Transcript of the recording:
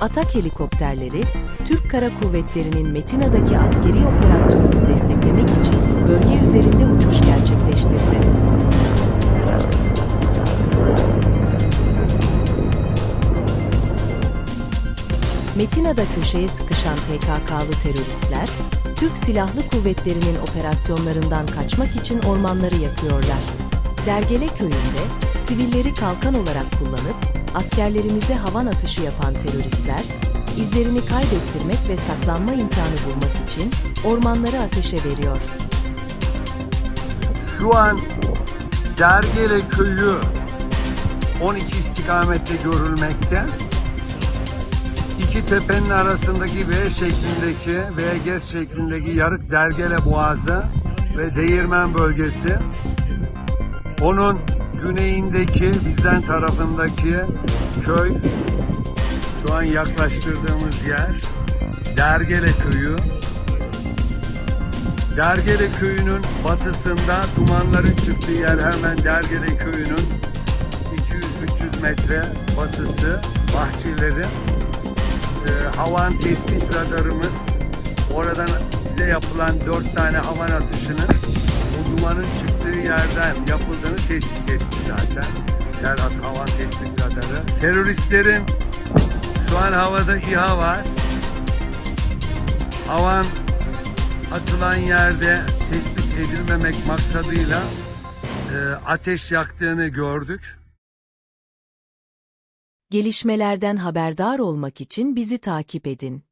Atak helikopterleri, Türk Kara Kuvvetleri'nin Metina'daki askeri operasyonunu desteklemek için bölge üzerinde uçuş gerçekleştirdi. Metina'da köşeye sıkışan PKK'lı teröristler, Türk Silahlı Kuvvetleri'nin operasyonlarından kaçmak için ormanları yakıyorlar. Dergele köyünde, sivilleri kalkan olarak kullanıp, askerlerimize havan atışı yapan teröristler, izlerini kaybettirmek ve saklanma imkanı bulmak için ormanları ateşe veriyor. Şu an Dergele köyü 12 istikamette görülmekte. İki tepenin arasındaki V şeklindeki, V şeklindeki yarık Dergele Boğazı ve Değirmen bölgesi. Onun güneyindeki, bizden tarafındaki köy, şu an yaklaştırdığımız yer Dergele köyü. Dergele köyünün batısında dumanların çıktığı yer hemen Dergele köyünün 200-300 metre batısı bahçeleri. Ee, havan tespit radarımız oradan bize yapılan 4 tane havan atışının o dumanın çıktığı yerden yapıldığını tespit etti zaten. Serhat Havan Tespit Radarı. Teröristlerin şu an havada İHA var. Havan atılan yerde tespit edilmemek maksadıyla e, ateş yaktığını gördük. Gelişmelerden haberdar olmak için bizi takip edin.